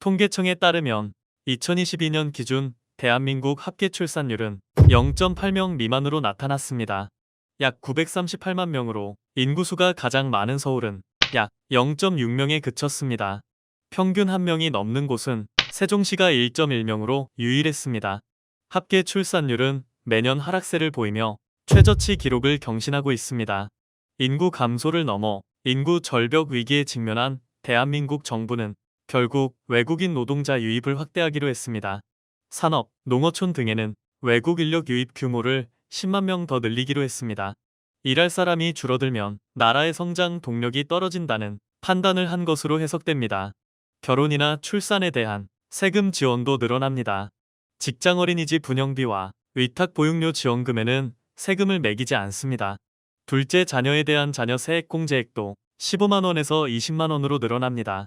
통계청에 따르면 2022년 기준 대한민국 합계 출산율은 0.8명 미만으로 나타났습니다. 약 938만 명으로 인구수가 가장 많은 서울은 약 0.6명에 그쳤습니다. 평균 한 명이 넘는 곳은 세종시가 1.1명으로 유일했습니다. 합계 출산율은 매년 하락세를 보이며 최저치 기록을 경신하고 있습니다. 인구 감소를 넘어 인구 절벽 위기에 직면한 대한민국 정부는 결국 외국인 노동자 유입을 확대하기로 했습니다. 산업, 농어촌 등에는 외국 인력 유입 규모를 10만 명 더 늘리기로 했습니다. 일할 사람이 줄어들면 나라의 성장 동력이 떨어진다는 판단을 한 것으로 해석됩니다. 결혼이나 출산에 대한 세금 지원도 늘어납니다. 직장 어린이집 운영비와 위탁 보육료 지원금에는 세금을 매기지 않습니다. 둘째 자녀에 대한 자녀 세액 공제액도 15만 원에서 20만 원으로 늘어납니다.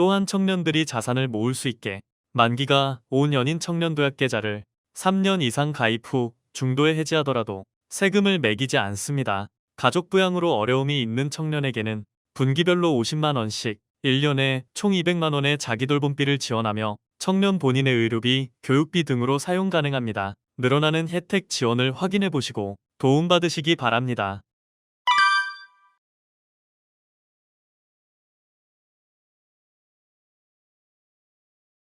또한 청년들이 자산을 모을 수 있게 만기가 5년인 청년도약 계좌를 3년 이상 가입 후 중도에 해지하더라도 세금을 매기지 않습니다. 가족 부양으로 어려움이 있는 청년에게는 분기별로 50만 원씩 1년에 총 200만 원의 자기 돌봄비를 지원하며 청년 본인의 의료비, 교육비 등으로 사용 가능합니다. 늘어나는 혜택 지원을 확인해 보시고 도움받으시기 바랍니다.